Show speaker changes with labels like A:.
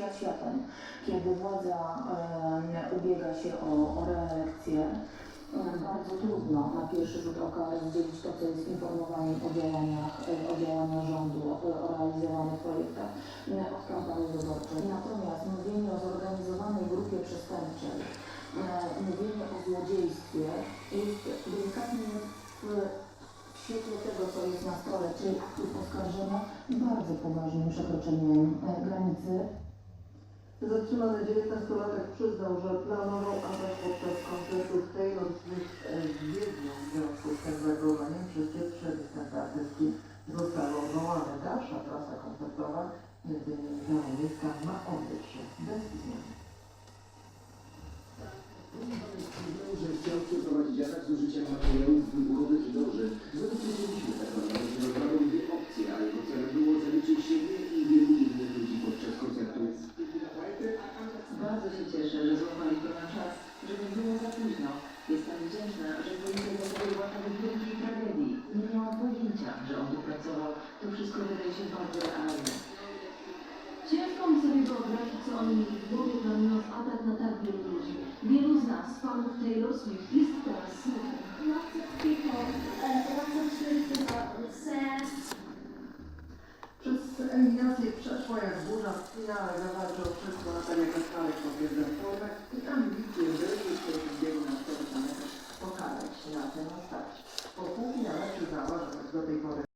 A: świat światem, kiedy władza ubiega się o, o reelekcję, bardzo trudno na pierwszy rzut oka rozdzielić to, co jest informowaniem o działaniach, o działaniach rządu, o, realizowanych projektach od kampanii wyborczej. Natomiast mówienie o zorganizowanej grupie przestępczej, mówienie o złodziejstwie jest delikatnie w, świetle tego, co jest na stole, czyli aktów oskarżenia, bardzo poważnym przekroczeniem granicy
B: Zatrzymany 19-latek przyznał, że planował atak podczas koncertu Taylor Swift w Wiedniu. W związku z tym zagłowaniem wszystkie trzy występy artystki zostały odwołane. Dalsza trasa koncertowa, innymi Miejska, ma odbyć się bez zmian.
C: Że chciał przeprowadzić atak z użyciem materiałów wybuchowych i
D: złapali to na czas, że nie było za późno. Jestem wdzięczna, że policja zapobiegła tak wielkiej tragedii. Nie miałam pojęcia, że on tu pracował. To wszystko wydaje się bardzo realne.
E: Ciężko mi sobie wyobrazić, co oni mieli w głowie, planując atak na tak wielu ludzi. Wielu z nas, fanów Taylor Swift, jest teraz smutnych.
F: Lots of people, lots of sad.
B: Przez eliminację przeszła jak burza w finale zawalczył wszystko na 400 metrów pokarać na ten stać. Po półfinale przyznała, że do tej pory